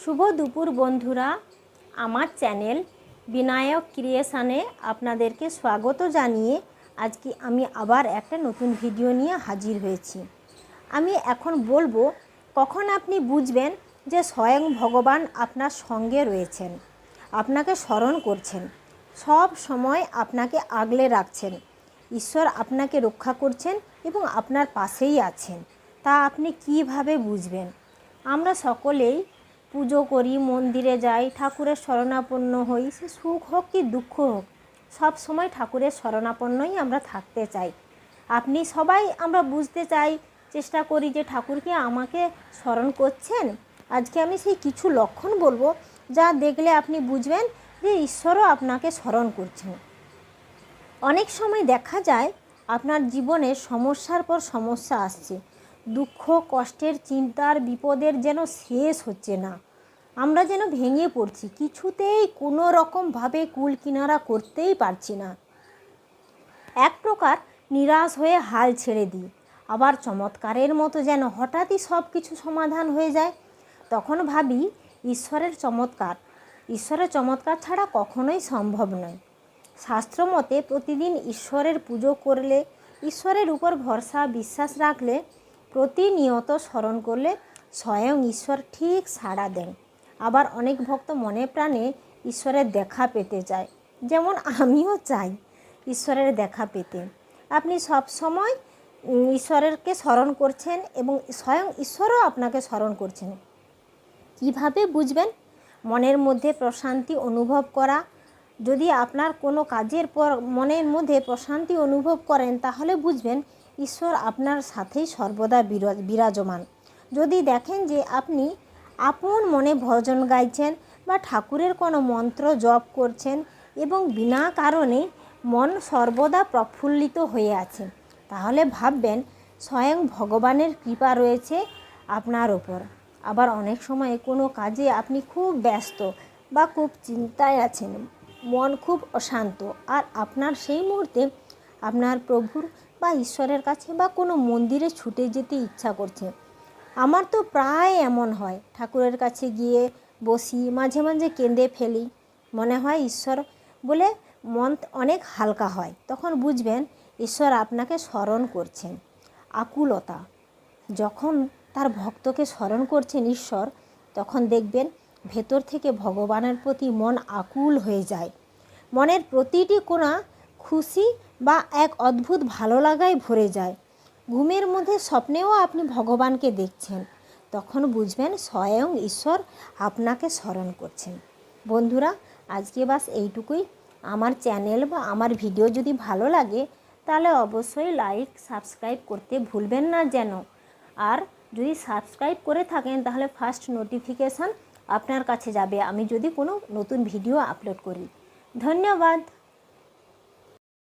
শুভ দুপুর বন্ধুরা, আমার চ্যানেল বিনায়ক ক্রিয়েশানে আপনাদেরকে স্বাগত জানিয়ে আজকে আমি আবার একটা নতুন ভিডিও নিয়ে হাজির হয়েছি। আমি এখন বলব, কখন আপনি বুঝবেন যে স্বয়ং ভগবান আপনার সঙ্গে রয়েছেন, আপনাকে স্মরণ করছেন, সব সময় আপনাকে আগলে রাখছেন, ঈশ্বর আপনাকে রক্ষা করছেন এবং আপনার পাশেই আছেন, তা আপনি কীভাবে বুঝবেন? আমরা সকলেই পুজো করি, মন্দিরে যাই, ঠাকুরের শরণাপন্ন হই, সে সুখ হোক কি দুঃখ হোক, সব সময় ঠাকুরের শরণাপন্নই আমরা থাকতে চাই। আপনি সবাই আমরা বুঝতে চাই, চেষ্টা করি যে ঠাকুরকে আমাকে স্মরণ করছেন? আজকে আমি সেই কিছু লক্ষণ বলব, যা দেখলে আপনি বুঝবেন যে ঈশ্বরও আপনাকে স্মরণ করছেন। অনেক সময় দেখা যায়, আপনার জীবনে সমস্যার পর সমস্যা আসছে। দুঃখ, কষ্টের, চিন্তার, বিপদের যেন শেষ হচ্ছে না। আমরা যেন ভেঙে পড়ছি। কিছুতেই কোনো রকমভাবে কুল কিনারা করতেই পারছি না। এক প্রকার নিরাশ হয়ে হাল ছেড়ে দিই। আবার চমৎকারের মতো যেন হঠাৎই সব কিছু সমাধান হয়ে যায়, তখন ভাবি, ঈশ্বরের চমৎকার। ঈশ্বরের চমৎকার ছাড়া কখনোই সম্ভব নয়। শাস্ত্রমতে প্রতিদিন ঈশ্বরের পুজো করলে, ঈশ্বরের উপর ভরসা, বিশ্বাস রাখলে প্রতিনিয়ত স্মরণ করলে স্বয়ং ঈশ্বর ঠিক সাড়া দেন। আবার অনেক ভক্ত মনে প্রাণে ঈশ্বরের দেখা পেতে চায়। যেমন আমিও চাই ঈশ্বরের দেখা পেতে। আপনি সব সময় ঈশ্বরেরকে স্মরণ করছেন এবং স্বয়ং ঈশ্বরও আপনাকে স্মরণ করছেন। কীভাবে বুঝবেন? মনের মধ্যে প্রশান্তি অনুভব করা। যদি আপনার কোনো কাজের পর মনের মধ্যে প্রশান্তি অনুভব করেন, তাহলে বুঝবেন ঈশ্বর আপনার সাথেই সর্বদা বিরা- বিরাজমান। যদি দেখেন যে আপনি আপন মনে ভজন গাইছেন বা ঠাকুরের কোনো মন্ত্র জপ করছেন এবং বিনা কারণে মন সর্বদা প্রফুল্লিত হয়ে আছে, তাহলে ভাববেন স্বয়ং ভগবানের কৃপা রয়েছে আপনার ওপর। আবার অনেক সময় কোনো কাজে আপনি খুব ব্যস্ত বা খুব চিন্তায় আছেন, মন খুব অশান্ত, আর আপনার সেই মুহূর্তে আপনার প্রভুর বা ঈশ্বরের কাছে বা কোনো মন্দিরে ছুটে যেতে ইচ্ছা করছে। আমার তো প্রায় এমন হয়। ঠাকুরের কাছে গিয়ে বসি, মাঝে মাঝে কেঁদে ফেলি। মনে হয় ঈশ্বর বলে মন অনেক হালকা হয়। তখন বুঝবেন ঈশ্বর আপনাকে স্মরণ করছেন। আকুলতা। যখন তার ভক্তকে স্মরণ করছেন ঈশ্বর, তখন দেখবেন ভেতর থেকে ভগবানের প্রতি মন আকুল হয়ে যায়। মনের প্রতিটি কোণা খুশি বা এক অদ্ভুত ভালো লাগায় ভরে যায়। ঘুমের মধ্যে স্বপ্নেও আপনি ভগবানকে দেখছেন। তখন বুঝবেন স্বয়ং ঈশ্বর আপনাকে স্মরণ করছেন। বন্ধুরা আজকে বাস এইটুকুই। আমার চ্যানেল বা আমার ভিডিও যদি ভালো লাগে, তাহলে অবশ্যই লাইক, সাবস্ক্রাইব করতে ভুলবেন না যেন। আর যদি সাবস্ক্রাইব করে থাকেন, তাহলে ফার্স্ট নোটিফিকেশান আপনার কাছে যাবে। আমি যদি কোনো নতুন ভিডিও আপলোড করি। ধন্যবাদ।